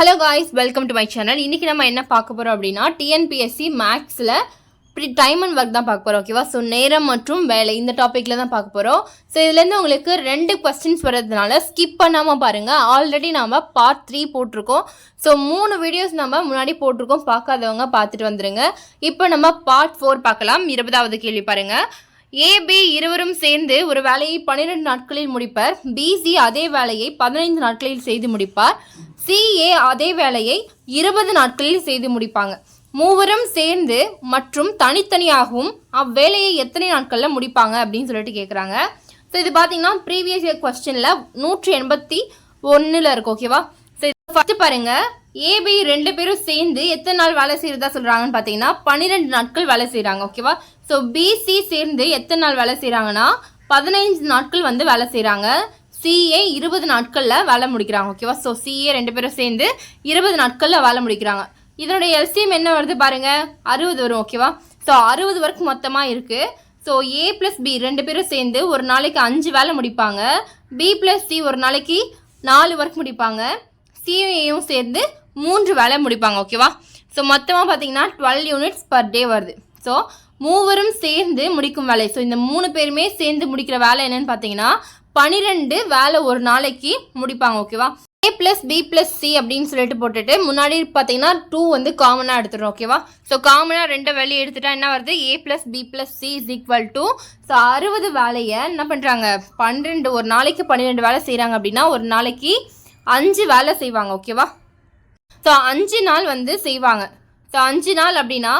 Hello guys welcome to my channel இன்றைக்கி நம்ம என்ன பார்க்க போகிறோம் அப்படின்னா டிஎன்பிஎஸ்சி மேக்ஸில் இப்படி டைம் அண்ட் ஒர்க் தான் பார்க்க போகிறோம் ஓகேவா ஸோ நேரம் மற்றும் வேலை இந்த டாப்பிக்கில் தான் பார்க்க போகிறோம் ஸோ இதுலேருந்து உங்களுக்கு ரெண்டு கொஸ்டின்ஸ் வர்றதுனால ஸ்கிப் பண்ணாமல் பாருங்கள் ஆல்ரெடி நாம் பார்ட் த்ரீ போட்டிருக்கோம். ஸோ மூணு வீடியோஸ் நம்ம முன்னாடி போட்டிருக்கோம். பார்க்காதவங்க பார்த்துட்டு வந்துடுங்க இப்போ நம்ம பார்ட் ஃபோர் பார்க்கலாம். இருபதாவது கேள்வி பாருங்கள் ஏபி இருவரும் சேர்ந்து ஒரு வேலையை பன்னிரெண்டு நாட்களில் முடிப்பர். பிசி அதே வேலையை பதினைந்து நாட்களில் செய்து முடிப்பார். சிஏ அதே வேலையை இருபது நாட்களில் செய்து முடிப்பாங்க. மூவரும் சேர்ந்து மற்றும் தனித்தனியாகவும் அவ்வேலையை எத்தனை நாட்களில் முடிப்பாங்க அப்படின்னு சொல்லிட்டு கேட்குறாங்க ஸோ இது பார்த்தீங்கன்னா ப்ரீவியஸ் இயர் கொஸ்டினில் நூற்றி எண்பத்தி ஒன்றில் இருக்கு ஓகேவா ஸோ ஃபஸ்ட்டு பாருங்கள் ஏபி ரெண்டு பேரும் சேர்ந்து எத்தனை நாள் வேலை செய்கிறதா சொல்கிறாங்கன்னு பார்த்தீங்கன்னா பன்னிரெண்டு நாட்கள் வேலை செய்கிறாங்க ஓகேவா ஸோ பிசி சேர்ந்து எத்தனை நாள் வேலை செய்கிறாங்கன்னா பதினைஞ்சு நாட்கள் வந்து வேலை செய்கிறாங்க சிஏ இருபது நாட்களில் வேலை முடிக்கிறாங்க ஓகேவா ஸோ சிஏ ரெண்டு பேரும் சேர்ந்து இருபது நாட்களில் வேலை முடிக்கிறாங்க. இதனுடைய எல்சிஎம் என்ன வருது பாருங்கள் அறுபது வரும் ஓகேவா ஸோ அறுபது ஒர்க் மொத்தமாக இருக்குது ஸோ ஏ ப்ளஸ் பி ரெண்டு பேரும் சேர்ந்து ஒரு நாளைக்கு அஞ்சு வேலை முடிப்பாங்க. பி ப்ளஸ் சி ஒரு நாளைக்கு நாலு ஒர்க் முடிப்பாங்க. சிஏயும் சேர்ந்து மூன்று வேலை முடிப்பாங்க ஓகேவா ஸோ மொத்தமாக பார்த்தீங்கன்னா டுவெல் யூனிட்ஸ் பர் டே வருது. ஸோ மூவரும் சேர்ந்து முடிக்கும் வேலை. ஸோ இந்த மூணு பேருமே சேர்ந்து முடிக்கிற வேலை என்னன்னு பார்த்தீங்கன்னா பன்னிரெண்டு வேலை ஒரு நாளைக்கு முடிப்பாங்க ஓகேவா A plus B plus C அப்படின்னு சொல்லிட்டு போட்டுட்டு முன்னாடி பார்த்தீங்கன்னா டூ வந்து காமனாக எடுத்துடும் ஓகேவா ஸோ காமனாக ரெண்டு வேலையை எடுத்துட்டா என்ன வருது? A plus B plus C is equal to so அறுபது வேலையை என்ன பண்ணுறாங்க பன்னிரெண்டு ஒரு நாளைக்கு பன்னிரெண்டு வேலை செய்கிறாங்க அப்படின்னா ஒரு நாளைக்கு அஞ்சு வேலை செய்வாங்க ஓகேவா ஸோ அஞ்சு நாள் வந்து செய்வாங்க. ஸோ அஞ்சு நாள் அப்படின்னா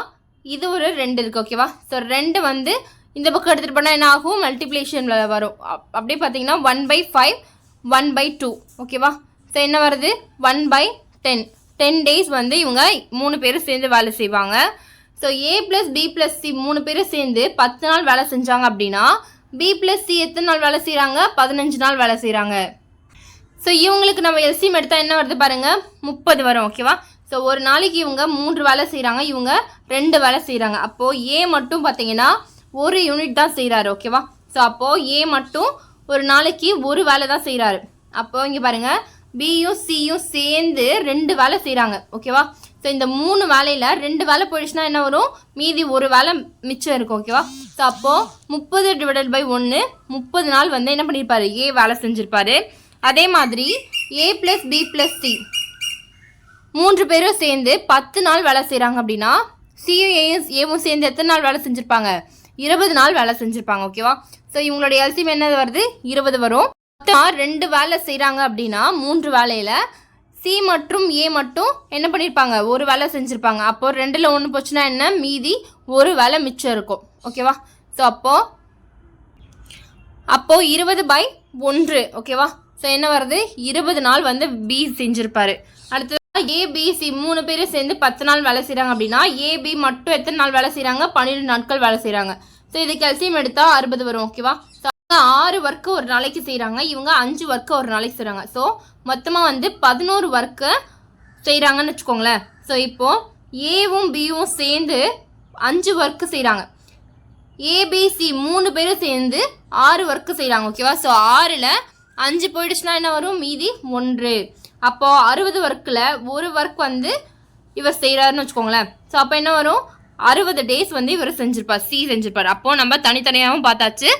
இது ஒரு ரெண்டு இருக்குது ஓகேவா ஸோ ரெண்டு வந்து இந்த பக்கம் எடுத்துகிட்டு போனால் என்ன ஆகும்? மல்டிப்ளேஷனில் வரும். அப்படியே பார்த்தீங்கன்னா one by five one by two ஓகேவா ஸோ என்ன வருது? One by ten ten days வந்து இவங்க மூணு பேரும் சேர்ந்து வேலை செய்வாங்க. So A plus B plus C மூணு பேரும் சேர்ந்து பத்து நாள் வேலை செஞ்சாங்க அப்படின்னா பி ப்ளஸ் சி எத்தனை நாள் வேலை செய்கிறாங்க பதினஞ்சு நாள் வேலை செய்கிறாங்க ஸோ இவங்களுக்கு நம்ம எல்சிஎம் எடுத்தால் என்ன வருது பாருங்கள் முப்பது வரும். ஓகேவா ஸோ ஒரு நாளைக்கு இவங்க மூன்று வேலை செய்கிறாங்க இவங்க ரெண்டு வேலை செய்கிறாங்க அப்போது ஏ மட்டும் பார்த்தீங்கன்னா ஒரு யூனிட் தான் செய்கிறாரு ஓகேவா ஸோ அப்போது ஏ மட்டும் ஒரு நாளைக்கு ஒரு வேலை தான் செய்கிறாரு அப்போது இங்கே பாருங்க பியும் சியும் சேர்ந்து ரெண்டு வேலை செய்கிறாங்க ஓகேவா ஸோ இந்த மூணு வேலையில் ரெண்டு வேலை போயிடுச்சுன்னா என்ன வரும்? மீதி ஒரு வேலை மிச்சம் இருக்கும் ஓகேவா ஸோ அப்போது முப்பது டிவைடட் பை ஒன்று முப்பது நாள் வந்து என்ன பண்ணியிருப்பாரு ஏ வேலை செஞ்சுருப்பாரு. அதே மாதிரி A plus B plus C மூன்று பேரும் சேர்ந்து பத்து நாள் வேலை செய்கிறாங்க அப்படின்னா சியும் ஏயும் ஏவும் சேர்ந்து எத்தனை நாள் வேலை செஞ்சுருப்பாங்க? இருபது நாள் வேலை செஞ்சுருப்பாங்க ஓகேவா ஸோ இவங்களுடைய எல்சியம் என்ன வருது? இருபது வரும். மொத்தமாக ரெண்டு வேலை செய்கிறாங்க அப்படின்னா மூன்று வேலையில் சி மற்றும் ஏ மட்டும் என்ன பண்ணியிருப்பாங்க ஒரு வேலை செஞ்சுருப்பாங்க. அப்போ ரெண்டில் ஒன்று போச்சுன்னா என்ன? மீதி ஒரு வேலை மிச்சம் இருக்கும் ஓகேவா ஸோ அப்போது அப்போது இருபது பை ஒன்று ஓகேவா ஸோ என்ன வருது? இருபது நாள் வந்து பி செஞ்சுருப்பாரு. அடுத்தது ஏபிசி மூணு பேரும் சேர்ந்து பத்து நாள் வேலை செய்கிறாங்க அப்படின்னா ஏபி மட்டும் எத்தனை நாள் வேலை செய்கிறாங்க பன்னிரெண்டு நாட்கள் வேலை செய்கிறாங்க ஸோ இது கல்சியம் எடுத்தால் அறுபது வரும் ஓகேவா ஸோ ஆறு ஒர்க்கு ஒரு நாளைக்கு செய்கிறாங்க இவங்க அஞ்சு ஒர்க்கு ஒரு நாளைக்கு செய்கிறாங்க ஸோ மொத்தமாக வந்து பதினோரு ஒர்க்கு செய்கிறாங்கன்னு வச்சுக்கோங்களேன். ஸோ இப்போது ஏவும் பியும் சேர்ந்து அஞ்சு ஒர்க்கு செய்கிறாங்க ஏபிசி மூணு பேரும் சேர்ந்து ஆறு ஒர்க்கு செய்கிறாங்க ஓகேவா ஸோ ஆறில் அஞ்சு போயிடுச்சுன்னா என்ன வரும்? மீதி ஒன்று. அப்போது அறுபது ஒர்க்கில் ஒரு ஒர்க் வந்து இவர் செய்கிறாருன்னு வச்சுக்கோங்களேன். ஸோ அப்போ என்ன வரும்? அறுபது டேஸ் வந்து இவர் செஞ்சுருப்பார் சி செஞ்சுருப்பார். அப்போது நம்ம தனித்தனியாகவும் பார்த்தாச்சு.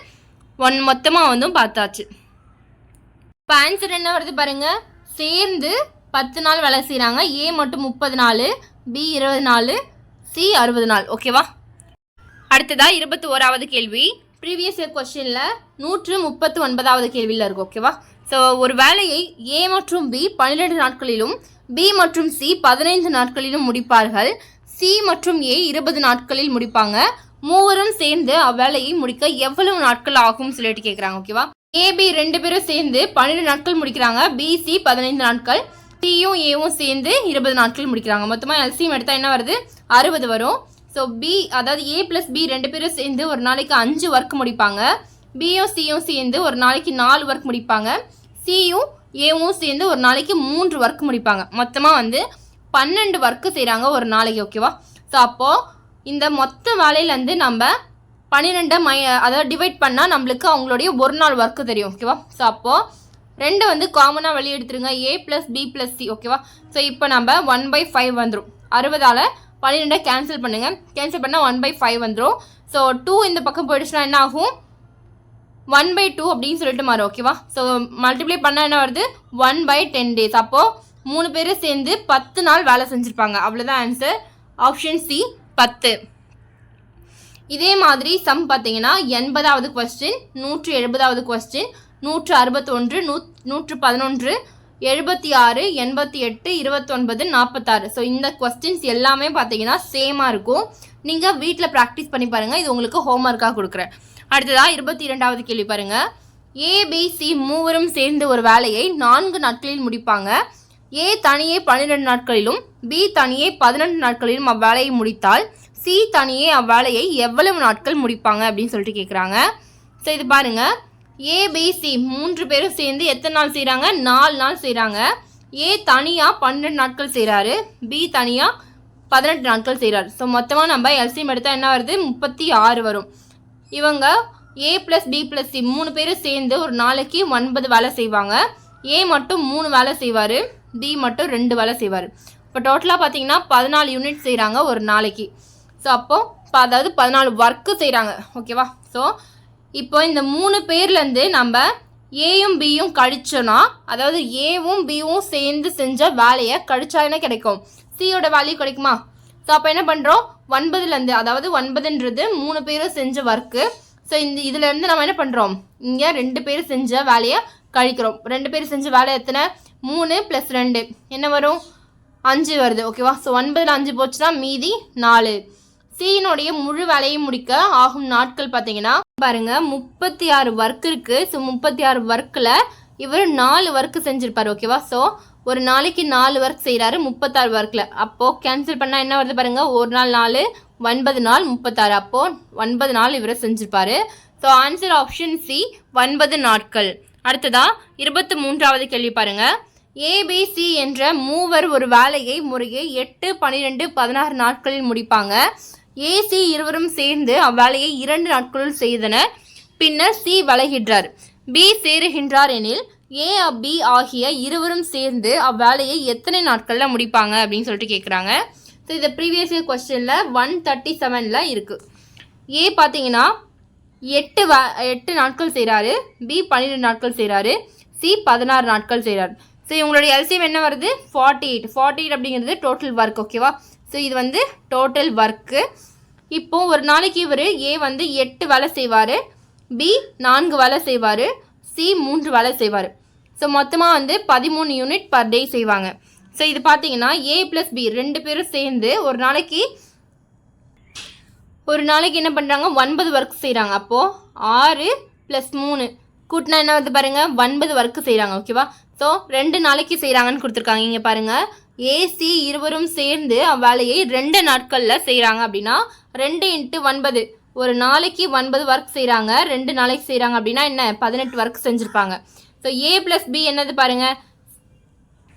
ஒன் மொத்தமாக வந்தும் பார்த்தாச்சு. இப்போ ஆன்சர் என்ன வருது பாருங்க. சேர்ந்து பத்து நாள் வேலை செய்கிறாங்க ஏ மட்டும் முப்பது நாள் பி இருபது நாள் சி அறுபது நாள். ஓகேவா அடுத்ததாக இருபத்தி ஓராவது கேள்வி. ப்ரீவியஸ் இயர் கொஸ்டினில் நூற்று முப்பத்து ஒன்பதாவது கேள்வியில் இருக்கும் ஓகேவா ஸோ ஒரு வேலையை ஏ மற்றும் பி பன்னிரெண்டு நாட்களிலும் பி மற்றும் சி பதினைந்து நாட்களிலும் முடிப்பார்கள். சி மற்றும் ஏ இருபது நாட்களில் முடிப்பாங்க. மூவரும் சேர்ந்து அவ்வேலையை முடிக்க எவ்வளவு நாட்கள் ஆகும் சொல்லிட்டு கேட்குறாங்க ஓகேவா ஏபி ரெண்டு பேரும் சேர்ந்து பன்னிரெண்டு நாட்கள் முடிக்கிறாங்க. பிசி பதினைந்து நாட்கள். சியும் ஏவும் சேர்ந்து இருபது நாட்கள் முடிக்கிறாங்க. மொத்தமாக எல்சியும் எடுத்தால் என்ன வருது? அறுபது வரும். ஸோ பி அதாவது ஏ ப்ளஸ் பி ரெண்டு பேரும் சேர்ந்து ஒரு நாளைக்கு அஞ்சு ஒர்க் முடிப்பாங்க. பியும் சியும் சேர்ந்து ஒரு நாளைக்கு நாலு ஒர்க் முடிப்பாங்க. சியும் ஏவும் சேர்ந்து ஒரு நாளைக்கு மூன்று ஒர்க் முடிப்பாங்க. மொத்தமாக வந்து பன்னெண்டு ஒர்க்கு செய்கிறாங்க ஒரு நாளைக்கு ஓகேவா ஸோ அப்போது இந்த மொத்த வேலையிலேருந்து நம்ம பன்னிரெண்டை மை அதாவது டிவைட் பண்ணால் நம்மளுக்கு அவங்களுடைய ஒரு நாள் ஒர்க்கு தெரியும் ஓகேவா ஸோ அப்போது ரெண்டு வந்து காமனாக வெளியே எடுத்துருங்க. A plus B plus C ஓகேவா ஸோ இப்போ நம்ம ஒன் பை ஃபைவ் வந்துடும் அறுபதால் பன்னிரெண்டை கேன்சல் பண்ணுங்கள் கேன்சல் பண்ணால் ஒன் பை ஃபைவ் வந்துடும் ஸோ டூ இந்த பக்கம் போயிடுச்சுன்னா என்ன ஆகும்? ஒன் பை டூ அப்படின்னு சொல்லிட்டு மாறும் ஓகேவா ஸோ மல்டிப்ளை பண்ணால் என்ன வருது? ஒன் பை டென் டேஸ் அப்போது மூணு பேரும் சேர்ந்து பத்து நாள் வேலை செஞ்சுருப்பாங்க. அவ்வளோதான் ஆன்சர் ஆப்ஷன் சி பத்து. இதே மாதிரி சம் பார்த்தீங்கன்னா எண்பதாவது கொஸ்டின் நூற்று எழுபதாவது கொஸ்டின் நூற்று அறுபத்தொன்று நூ நூற்று பதினொன்று எழுபத்தி ஆறு எண்பத்தி எட்டு இருபத்தொன்பது நாற்பத்தாறு ஸோ இந்த கொஸ்டின்ஸ் எல்லாமே பார்த்தீங்கன்னா சேமாக இருக்கும். நீங்கள் வீட்டில் ப்ராக்டிஸ் பண்ணி பாருங்கள் இது உங்களுக்கு ஹோம்ஒர்க்காக கொடுக்குறேன். அடுத்ததாக இருபத்தி இரண்டாவது கேள்வி பாருங்கள் ஏபிசி மூவரும் சேர்ந்து ஒரு வேலையை நான்கு நாட்களில் முடிப்பாங்க. ஏ தனியே பன்னிரெண்டு நாட்களிலும் பி தனியே பதினெண்டு நாட்களிலும் அவ்வேலையை முடித்தால் சி தனியே அவ்வேலையை எவ்வளவு நாட்கள் முடிப்பாங்க அப்படின்னு சொல்லிட்டு கேட்குறாங்க ஸோ இது பாருங்கள் ஏபிசி மூன்று பேரும் சேர்ந்து எத்தனை நாள் செய்கிறாங்க நாலு நாள் செய்கிறாங்க ஏ தனியாக பன்னெண்டு நாட்கள் செய்கிறாரு பி தனியாக பதினெட்டு நாட்கள் செய்கிறாரு ஸோ மொத்தமாக நம்ம எல்சிஎம் எடுத்தால் என்ன வருது? முப்பத்தி ஆறு வரும். இவங்க A plus B plus C மூணு பேரும் சேர்ந்து ஒரு நாளைக்கு ஒன்பது வேலை செய்வாங்க. ஏ மட்டும் மூணு வேலை செய்வார். பி மட்டும் ரெண்டு வேலை செய்வார். இப்போ டோட்டலாக பார்த்தீங்கன்னா பதினாலு யூனிட் செய்கிறாங்க ஒரு நாளைக்கு. ஸோ அப்போது அதாவது பதினாலு ஒர்க்கு செய்கிறாங்க ஓகேவா ஸோ இப்போ இந்த மூணு பேர்லேருந்து நம்ம ஏயும் பியும் கழிச்சோன்னா அதாவது ஏவும் பியும் சேர்ந்து செஞ்ச வேலையை கழிச்சா என்ன கிடைக்கும் சியோட வேல்யூ கிடைக்குமா? ஸோ அப்போ என்ன பண்ணுறோம் ஒன்பதுலேருந்து அதாவது ஒன்பதுன்றது மூணு பேரும் செஞ்ச ஒர்க்கு ஸோ இந்த இதுலேருந்து நம்ம என்ன பண்ணுறோம் இங்கே ரெண்டு பேர் செஞ்ச வேலையை கழிக்கிறோம். ரெண்டு பேர் செஞ்ச வேலை எத்தனை? மூணு ப்ளஸ் ரெண்டு. என்ன வரும்? அஞ்சு வருது. ஓகேவா ஸோ ஒன்பதில் அஞ்சு போச்சுன்னா மீதி நாலு. சீனுடைய முழு வேலையும் முடிக்க ஆகும் நாட்கள் பார்த்தீங்கன்னா பாருங்க முப்பத்தி ஆறு ஒர்க் இருக்கு. ஸோ முப்பத்தி ஆறு ஒர்க்கில் இவர் நாலு ஒர்க் செஞ்சிருப்பார் ஓகேவா ஸோ ஒரு நாளைக்கு நாலு ஒர்க் செய்கிறாரு முப்பத்தாறு ஒர்க்கில் அப்போது கேன்சல் பண்ணால் என்ன வருது பாருங்கள் ஒரு நாள் நாலு ஒன்பது நாள் முப்பத்தாறு. அப்போது ஒன்பது நாள் இவரை செஞ்சிருப்பார். ஸோ ஆன்சர் ஆப்ஷன் சி ஒன்பது நாட்கள். அடுத்ததா இருபத்தி மூன்றாவது கேள்வி பாருங்கள் ஏபிசி என்ற மூவர் ஒரு வேலையை முறையே எட்டு பன்னிரெண்டு பதினாறு நாட்களில் முடிப்பாங்க. ஏசி இருவரும் சேர்ந்து அவ்வேலையை இரண்டு நாட்களுள் செய்தனர். பின்னர் சி வளைகின்றார் பி சேருகின்றார் எனில் ஏ பி ஆகிய இருவரும் சேர்ந்து அவ்வேலையை எத்தனை நாட்களில் முடிப்பாங்க அப்படின்னு சொல்லிட்டு கேட்குறாங்க ஸோ இந்த ப்ரீவியஸ் இயர் கொஸ்டினில் ஒன் தேர்ட்டி செவனில் இருக்குது ஏ பார்த்தீங்கன்னா எட்டு வ எட்டு நாட்கள் செய்கிறாரு பி பன்னிரெண்டு நாட்கள் செய்கிறாரு சி பதினாறு நாட்கள் செய்கிறாரு ஸோ இவங்களுடைய எல்சிஎம் என்ன வருது? ஃபார்ட்டி எயிட் ஃபார்ட்டி எயிட் அப்படிங்கிறது டோட்டல் ஒர்க் ஓகேவா ஸோ இது வந்து டோட்டல் ஒர்க்கு இப்போது ஒரு நாளைக்கு இவர் ஏ வந்து எட்டு வேலை செய்வார். பி நான்கு வேலை செய்வார். சி மூன்று வேலை செய்வார். ஸோ மொத்தமாக வந்து பதிமூணு யூனிட் பர் டே செய்வாங்க. ஸோ இது பார்த்தீங்கன்னா ஏ ப்ளஸ் பி ரெண்டு பேரும் சேர்ந்து ஒரு நாளைக்கு ஒரு நாளைக்கு என்ன பண்ணுறாங்க ஒன்பது ஒர்க் செய்கிறாங்க அப்போது ஆறு ப்ளஸ் மூணு. கூட்டினா என்ன வந்து பாருங்கள் ஒன்பது ஒர்க்கு செய்கிறாங்க ஓகேவா ஸோ ரெண்டு நாளைக்கு செய்கிறாங்கன்னு கொடுத்துருக்காங்க. இங்கே பாருங்கள் ஏசி இருவரும் சேர்ந்து அவ்வேலையை ரெண்டு நாட்களில் செய்கிறாங்க அப்படின்னா ரெண்டு இன்ட்டு ஒன்பது. ஒரு நாளைக்கு ஒன்பது ஒர்க் செய்கிறாங்க ரெண்டு நாளைக்கு செய்கிறாங்க அப்படின்னா என்ன? பதினெட்டு ஒர்க் செஞ்சுருப்பாங்க. ஸோ ஏ ப்ளஸ் பி என்னது பாருங்கள்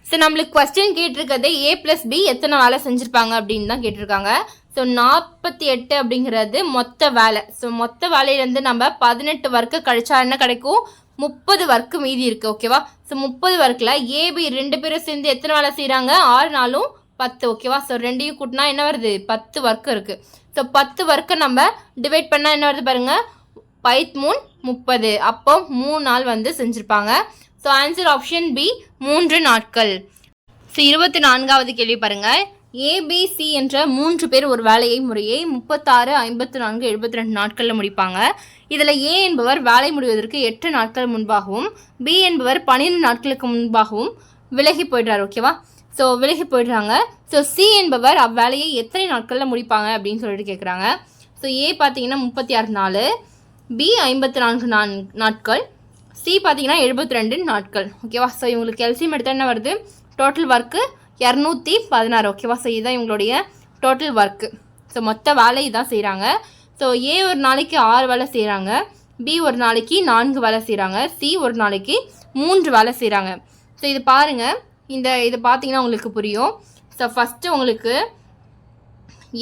ஸோ நம்மளுக்கு கொஸ்டின் கேட்டிருக்கிறது ஏ ப்ளஸ் பி எத்தனை வேலை செஞ்சுருப்பாங்க அப்படின்னு தான் கேட்டிருக்காங்க. ஸோ நாற்பத்தி எட்டு அப்படிங்கிறது மொத்த வேலை ஸோ மொத்த வேலையிலேருந்து நம்ம பதினெட்டு ஒர்க்கு கழிச்சா என்ன கிடைக்கும்? முப்பது ஒர்க்கு மீதி இருக்குது ஓகேவா ஸோ முப்பது ஒர்க்கில் ஏபி ரெண்டு பேரும் சேர்ந்து எத்தனை வேலை செய்கிறாங்க ஆறு நாளும் பத்து. ஓகேவா ஸோ ரெண்டையும் கூட்டினா என்ன வருது? பத்து ஒர்க்கு இருக்குது ஸோ பத்து ஒர்க்கை நம்ம டிவைட் பண்ணால் என்ன வருது பாருங்கள் பைத் மூணு முப்பது. அப்போ மூணு நாள் வந்து செஞ்சுருப்பாங்க. ஸோ ஆன்சர் ஆப்ஷன் பி மூன்று நாட்கள். ஸோ இருபத்தி நான்காவது கேள்வி பாருங்கள் ஏபிசி என்ற மூன்று பேர் ஒரு வேலையை முறையை முப்பத்தாறு ஐம்பத்தி நான்கு எழுபத்தி ரெண்டு நாட்களில் முடிப்பாங்க. இதில் ஏ என்பவர் வேலை முடிவதற்கு எட்டு நாட்கள் முன்பாகவும் பி என்பவர் பன்னிரெண்டு நாட்களுக்கு முன்பாகவும் விலகி போயிடுறார் ஓகேவா ஸோ விலகி போயிடுறாங்க. ஸோ சி என்பவர் அவ்வேலையை எத்தனை நாட்களில் முடிப்பாங்க அப்படின்னு சொல்லிட்டு கேட்குறாங்க ஸோ ஏ பார்த்தீங்கன்னா முப்பத்தி ஆறு நாள் பி ஐம்பத்தி நான்கு நான் நாட்கள் சி பார்த்தீங்கன்னா எழுபத்தி ரெண்டு நாட்கள் ஓகேவா ஸோ இவங்களுக்கு எல்சியம் எடுத்தால் என்ன வருது? டோட்டல் ஒர்க்கு இரநூத்தி பதினாறு. ஓகேவா ஸோ இதுதான் இவங்களுடைய டோட்டல் ஒர்க்கு ஸோ மொத்த வேலை இதான் செய்கிறாங்க ஸோ ஏ ஒரு நாளைக்கு ஆறு வேலை செய்கிறாங்க பி ஒரு நாளைக்கு நான்கு வேலை செய்கிறாங்க சி ஒரு நாளைக்கு மூன்று வேலை செய்கிறாங்க ஸோ இது பாருங்கள் இந்த இது பார்த்தீங்கன்னா உங்களுக்கு புரியும். ஸோ ஃபஸ்ட்டு உங்களுக்கு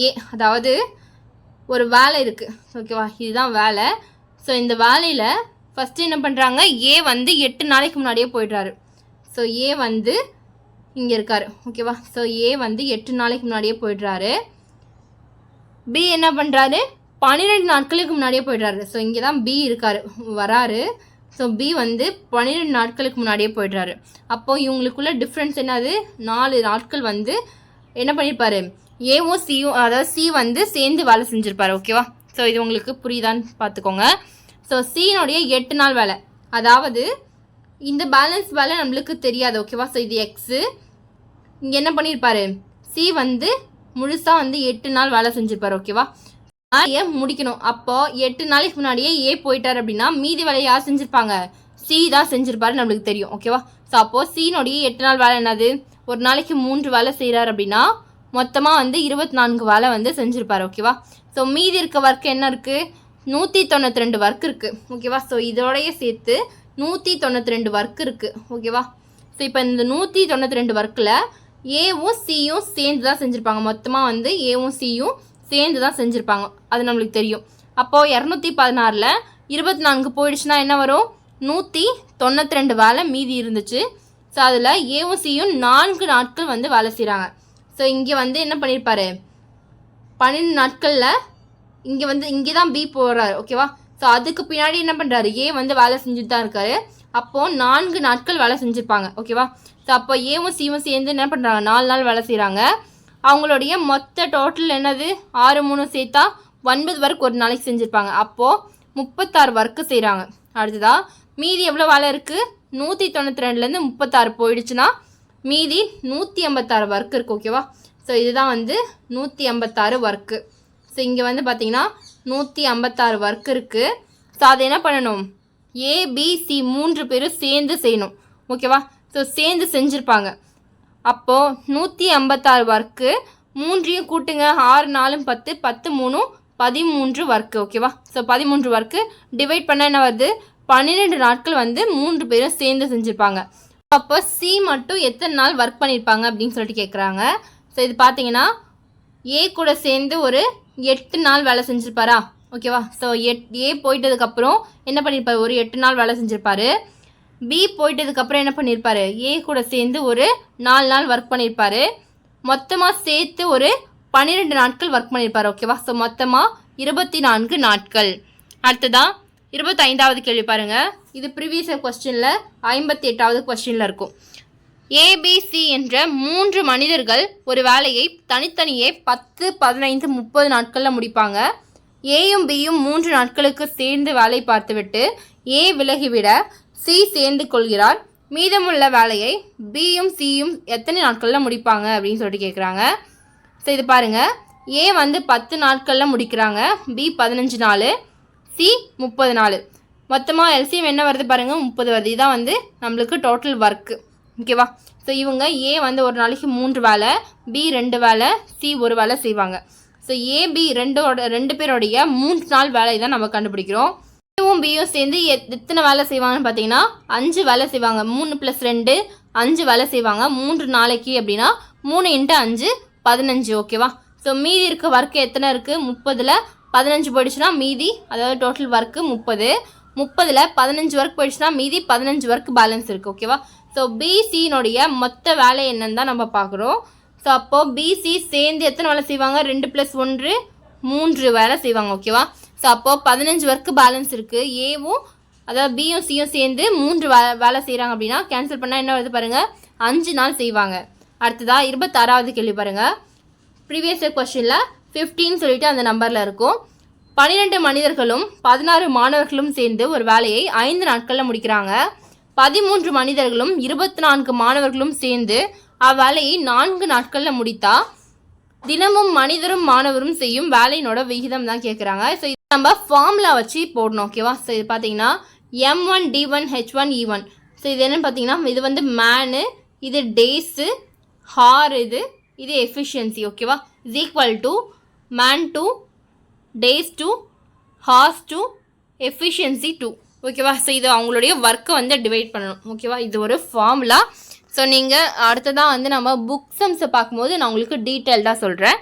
ஏ அதாவது ஒரு வேலை இருக்குது ஓகேவா இதுதான் வேலை. ஸோ இந்த வேலையில் ஃபஸ்ட்டு என்ன பண்ணுறாங்க ஏ வந்து எட்டு நாளைக்கு முன்னாடியே போயிடுறாரு. ஸோ ஏ வந்து இங்கே இருக்கார். ஓகேவா ஸோ ஏ வந்து எட்டு நாளைக்கு முன்னாடியே போயிடுறாரு. பி என்ன பண்ணுறாரு பன்னிரெண்டு நாட்களுக்கு முன்னாடியே போயிடுறாரு. ஸோ இங்கே தான் பி இருக்கார். வராரு. ஸோ பி வந்து பன்னிரெண்டு நாட்களுக்கு முன்னாடியே போயிடுறாரு. அப்போ இவங்களுக்குள்ள டிஃப்ரென்ஸ் என்னது? நாலு நாட்கள் வந்து என்ன பண்ணியிருப்பாரு ஏவும் சியும் அதாவது சி வந்து சேர்ந்து வேலை செஞ்சுருப்பாரு. ஓகேவா ஸோ இது உங்களுக்கு புரியுதான்னு பார்த்துக்கோங்க. ஸோ சீனுடைய எட்டு நாள் வேலை. அதாவது இந்த பேலன்ஸ் வேலை நம்மளுக்கு தெரியாது ஓகேவா ஸோ இது எக்ஸு இங்கே என்ன பண்ணியிருப்பாரு சி வந்து முழுசாக வந்து எட்டு நாள் வேலை செஞ்சுருப்பார் ஓகேவா ஏ முடிக்கணும். அப்போ எட்டு நாளைக்கு முன்னாடியே ஏ போயிட்டார் அப்படின்னா மீதி வேலையை யார் செஞ்சுருப்பாங்க? சி தான் செஞ்சுருப்பாரு நம்மளுக்கு தெரியும் ஓகேவா ஸோ அப்போ சீனுடைய எட்டு நாள் வேலை என்னது? ஒரு நாளைக்கு மூன்று வேலை செய்கிறார் அப்படின்னா மொத்தமாக வந்து இருபத்தி நான்கு வேலை வந்து செஞ்சுருப்பார் ஓகேவா ஸோ மீதி இருக்க ஒர்க் என்ன இருக்குது நூற்றி தொண்ணூற்றி ரெண்டு ஒர்க் இருக்குது ஓகேவா ஸோ இதோடையே சேர்த்து நூற்றி தொண்ணூற்றி ரெண்டு ஒர்க் இருக்குது ஓகேவா ஸோ இப்போ இந்த நூற்றி தொண்ணூற்றி ரெண்டு ஒர்க்கில் ஏவும் சியும் சேர்ந்து தான் செஞ்சுருப்பாங்க. மொத்தமாக வந்து ஏவும் சியும் சேர்ந்து தான் செஞ்சுருப்பாங்க. அது நம்மளுக்கு தெரியும். அப்போது இரநூத்தி பதினாறில் இருபத்தி நான்கு போயிடுச்சுன்னா என்ன வரும்? நூற்றி தொண்ணூற்றி ரெண்டு வேலை மீதி இருந்துச்சு. ஸோ அதில் ஏவும் சியும் நான்கு நாட்கள் வந்து வேலை செய்கிறாங்க ஸோ இங்கே வந்து என்ன பண்ணியிருப்பாரு பன்னெண்டு நாட்களில் இங்கே வந்து இங்கே தான் பி போடுறாரு ஓகேவா ஸோ அதுக்கு பின்னாடி என்ன பண்ணுறாரு ஏ வந்து வேலை செஞ்சுட்டு தான் இருக்காரு. அப்போது நான்கு நாட்கள் வேலை செஞ்சுருப்பாங்க. ஓகேவா ஸோ அப்போ ஏவும் சிவும் சேர்ந்து என்ன பண்ணுறாங்க நாலு நாள் வேலை செய்கிறாங்க அவங்களுடைய மொத்த டோட்டல் என்னது? ஆறு மூணு சேர்த்தா ஒன்பது ஒர்க் ஒரு நாளைக்கு செஞ்சுருப்பாங்க. அப்போது முப்பத்தாறு ஒர்க்கு செய்கிறாங்க அடுத்ததா மீதி எவ்வளோ வேலை இருக்குது நூற்றி தொண்ணூற்றி ரெண்டுலேருந்து முப்பத்தாறு போயிடுச்சுன்னா மீதி நூற்றி ஐம்பத்தாறு ஒர்க் இருக்குது ஓகேவா ஸோ இதுதான் வந்து நூற்றி ஐம்பத்தாறு ஒர்க்கு ஸோ இங்கே வந்து பார்த்திங்கன்னா நூற்றி ஐம்பத்தாறு ஒர்க் இருக்குது ஸோ அதை என்ன பண்ணணும்? ஏபிசி மூன்று பேரும் சேர்ந்து செய்யணும். ஓகேவா ஸோ சேர்ந்து செஞ்சுருப்பாங்க. அப்போது நூற்றி ஐம்பத்தாறு ஒர்க்கு மூன்றையும் கூட்டுங்க. ஆறு நாலும் பத்து பத்து மூணும் பதிமூன்று ஒர்க்கு ஓகேவா ஸோ பதிமூன்று ஒர்க்கு டிவைட் பண்ண என்ன வருது? பன்னிரெண்டு நாட்கள் வந்து மூன்று பேரும் சேர்ந்து செஞ்சுருப்பாங்க. அப்போ சி மட்டும் எத்தனை நாள் ஒர்க் பண்ணியிருப்பாங்க அப்படின்னு சொல்லிட்டு கேட்குறாங்க ஸோ இது பார்த்தீங்கன்னா ஏ கூட சேர்ந்து ஒரு எட்டு நாள் வேலை செஞ்சுருப்பாரா? ஓகேவா ஸோ எட் ஏ போயிட்டதுக்கப்புறம் என்ன பண்ணியிருப்பார் ஒரு எட்டு நாள் வேலை செஞ்சுருப்பாரு. பி போயிட்டதுக்கப்புறம் என்ன பண்ணியிருப்பார் ஏ கூட சேர்ந்து ஒரு நாலு நாள் ஒர்க் பண்ணியிருப்பாரு மொத்தமாக சேர்த்து ஒரு பன்னிரெண்டு நாட்கள் ஒர்க் பண்ணியிருப்பாரு ஓகேவா ஸோ மொத்தமாக இருபத்தி நான்கு நாட்கள். அடுத்ததான் இருபத்தைந்தாவது கேள்வி பாருங்கள் இது ப்ரீவியஸ் கொஸ்டினில் ஐம்பத்தி எட்டாவது கொஸ்டினில் இருக்கும். ஏபிசி என்ற மூன்று மனிதர்கள் ஒரு வேலையை தனித்தனியே பத்து பதினைந்து முப்பது நாட்களில் முடிப்பாங்க. ஏயும் பியும் மூன்று நாட்களுக்கு சேர்ந்து வேலை பார்த்துவிட்டு ஏ விலகிவிட சி சேர்ந்து கொள்கிறார். மீதமுள்ள வேலையை பியும் சியும் எத்தனை நாட்களில் முடிப்பாங்க அப்படின்னு சொல்லிட்டு கேட்குறாங்க ஸோ இது பாருங்கள் ஏ வந்து பத்து நாட்களில் முடிக்கிறாங்க. பி பதினஞ்சு நாள். சி முப்பது நாள். மொத்தமாக எல்சிஎம் என்ன வருது பாருங்கள் முப்பது வருது. இதுதான் வந்து நம்மளுக்கு டோட்டல் ஒர்க்கு ஓகேவா ஸோ இவங்க ஏ வந்து ஒரு நாளைக்கு மூன்று வேலை பி ரெண்டு வேலை சி ஒரு வேலை செய்வாங்க. ஸோ ஏபி ரெண்டோட ரெண்டு பேருடைய மூன்று நாள் வேலை தான் நம்ம கண்டுபிடிக்கிறோம். ஏவும் பியும் சேர்ந்து எத்- எத்தனை வேலை செய்வாங்கன்னு பார்த்தீங்கன்னா அஞ்சு வேலை செய்வாங்க. மூணு ப்ளஸ் ரெண்டு அஞ்சு வேலை செய்வாங்க. மூன்று நாளைக்கு அப்படின்னா மூணு இன்ட்டு அஞ்சு பதினஞ்சு. ஓகேவா ஸோ மீதி இருக்க ஒர்க்கு எத்தனை இருக்குது முப்பதில் பதினஞ்சு போயிடுச்சுன்னா மீதி அதாவது டோட்டல் ஒர்க்கு முப்பது. முப்பதில் பதினஞ்சு ஒர்க் போயிடுச்சுன்னா மீதி பதினஞ்சு ஒர்க் பேலன்ஸ் இருக்குது ஓகேவா ஸோ பிசியினுடைய மொத்த வேலை என்னன்னு தான் நம்ம பார்க்குறோம். ஸோ அப்போது பிசி சேர்ந்து எத்தனை வேலை செய்வாங்க? ரெண்டு ப்ளஸ் ஒன்று மூன்று வேலை செய்வாங்க ஓகேவா ஸோ அப்போது பதினஞ்சு ஒர்க்கு பேலன்ஸ் இருக்குது ஏவும் அதாவது பியும் சியும் சேர்ந்து மூன்று வே வேலை செய்கிறாங்க அப்படின்னா கேன்சல் பண்ணால் என்ன வருது பாருங்கள் அஞ்சு நாள் செய்வாங்க. அடுத்ததாக இருபத்தாறாவது கேள்வி பாருங்கள் ப்ரீவியஸ் கொஷனில் கொஸ்டினில் ஃபிஃப்டின்னு சொல்லிட்டு அந்த நம்பரில் இருக்கும். பன்னிரெண்டு மனிதர்களும் பதினாறு மாணவர்களும் சேர்ந்து ஒரு வேலையை ஐந்து நாட்களில் முடிக்கிறாங்க. பதிமூன்று மனிதர்களும் இருபத்தி நான்கு மாணவர்களும் சேர்ந்து அவ்வேலையை நான்கு நாட்களில் முடித்தா தினமும் மனிதரும் மாணவரும் செய்யும் வேலையினோட விகிதம் தான் கேட்குறாங்க ஸோ இது நம்ம ஃபார்முலா வச்சு போடணும் ஓகேவா ஸோ இது பார்த்தீங்கன்னா M one D one H one E e one so இது என்னென்னு பார்த்தீங்கன்னா இது வந்து மேனு இது டேஸு ஹார் இது இது எஃபிஷியன்சி ஓகேவா is equal to man two days two hours two efficiency two ஓகேவா ஸோ இது அவங்களுடைய ஒர்க்கை வந்து டிவைட் பண்ணணும். ஓகேவா இது ஒரு ஃபார்முலா ஸோ நீங்கள் அடுத்ததான் வந்து நம்ம புக் சம்ஸை பார்க்கும்போது நான் உங்களுக்கு டீட்டெயில்டாக சொல்கிறேன்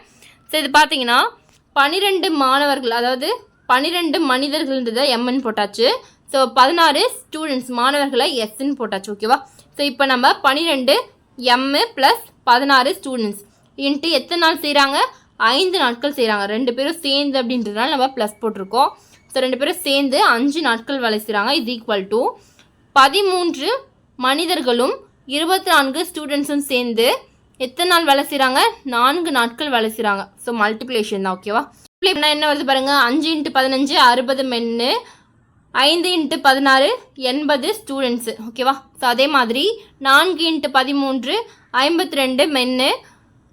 ஸோ இது பார்த்தீங்கன்னா பன்னிரெண்டு மாணவர்கள் அதாவது பன்னிரெண்டு மனிதர்கள்ன்றதை எம்என் போட்டாச்சு. ஸோ பதினாறு ஸ்டூடெண்ட்ஸ் மாணவர்களை எஸ்ன்னு போட்டாச்சு. ஓகேவா ஸோ இப்போ நம்ம பன்னிரெண்டு எம்மு ப்ளஸ் பதினாறு ஸ்டூடெண்ட்ஸ் இன்ட்டு எத்தனை நாள் செய்கிறாங்க ஐந்து நாட்கள் செய்கிறாங்க ரெண்டு பேரும் சேர்ந்து அப்படின்றதுனால நம்ம ப்ளஸ் போட்டிருக்கோம். ஸோ ரெண்டு பேரும் சேர்ந்து அஞ்சு நாட்கள் வேலை செய்கிறாங்க இது ஈக்குவல் டு பதிமூன்று மனிதர்களும் இருபத்தி நான்கு ஸ்டூடெண்ட்ஸும் சேர்ந்து எத்தனை நாள் வேலை செய்கிறாங்க நான்கு நாட்கள் வேலை செய்கிறாங்க ஸோ மல்டிப்ளேஷன் தான் ஓகேவா என்ன வருது பாருங்கள் அஞ்சு இன்ட்டு பதினஞ்சு அறுபது மென்னு ஐந்து இன்ட்டு பதினாறு எண்பது ஸ்டூடெண்ட்ஸு ஓகேவா ஸோ அதே மாதிரி நான்கு இன்ட்டு பதிமூன்று ஐம்பத்தி ரெண்டு மென்னு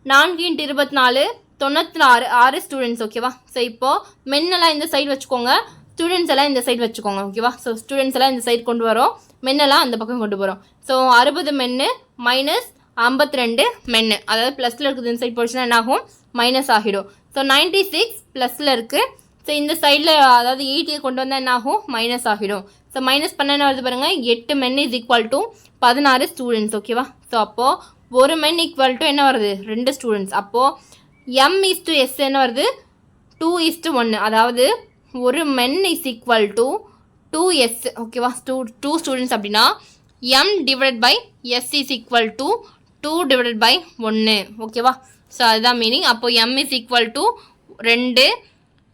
நான்கு இன்ட்டு இருபத்தி நாலு தொண்ணூற்றி ஆறு ஆறு ஸ்டூடெண்ட்ஸ் ஓகேவா ஸோ இப்போது மென்னெல்லாம் இந்த சைடு வச்சுக்கோங்க. ஸ்டூடெண்ட்ஸ் எல்லாம் இந்த சைடு வச்சுக்கோங்க ஓகேவா ஸோ ஸ்டூடெண்ட்ஸ் எல்லாம் இந்த சைடு கொண்டு வரோம். மென்னெல்லாம் அந்த பக்கம் கொண்டு போகிறோம் ஸோ அறுபது மென்னு மைனஸ் ஐம்பத்தி ரெண்டு மென்னு அதாவது ப்ளஸில் இருக்குது இந்த சைடு போச்சுன்னா என்ன ஆகும்? மைனஸ் ஆகிடும். ஸோ நைன்டி சிக்ஸ் ப்ளஸில் இருக்குது ஸோ இந்த சைடில் அதாவது எயிட்டியை கொண்டு வந்தால் என்ன ஆகும்? மைனஸ் ஆகிடும். ஸோ மைனஸ் பண்ண என்ன வருது பாருங்கள் எட்டு மென் இஸ் ஈக்குவல் டு பதினாறு ஸ்டூடெண்ட்ஸ் ஓகேவா ஸோ அப்போது ஒரு மென் ஈக்குவல் டு என்ன வருது? ரெண்டு ஸ்டூடெண்ட்ஸ் அப்போது எம் இஸ் டு எஸ் என்ன வருது? டூ இஸ் டு ஒன்று அதாவது ஒரு men is equal to two S ஓகேவா டூ டூ ஸ்டூடெண்ட்ஸ் அப்படின்னா M divide by S is equal to two divide by ஒன்று ஓகேவா ஸோ அதுதான் மீனிங் அப்போ எம் இஸ் ஈக்குவல் டு ரெண்டு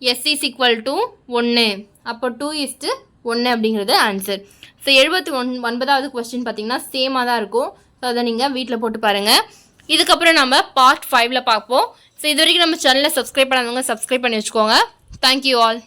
எஸ் இஸ் ஈக்குவல் டு ஒன்று அப்போ டூ இஸ்ட்டு ஒன்று அப்படிங்கிறது ஆன்சர் ஸோ எழுபத்தி ஒன் ஒன்பதாவது கொஸ்டின் பார்த்தீங்கன்னா சேமாக தான் இருக்கும். ஸோ அதை நீங்கள் வீட்டில் போட்டு பாருங்கள் இதுக்கப்புறம் நம்ம பார்ட் ஃபைவ்ல பார்ப்போம். ஸோ இது வரைக்கும் நம்ம சேனலை சப்ஸ்கிரைப் பண்ணாதவங்க சப்ஸ்கிரைப் பண்ணி வச்சுக்கோங்க. Thank you all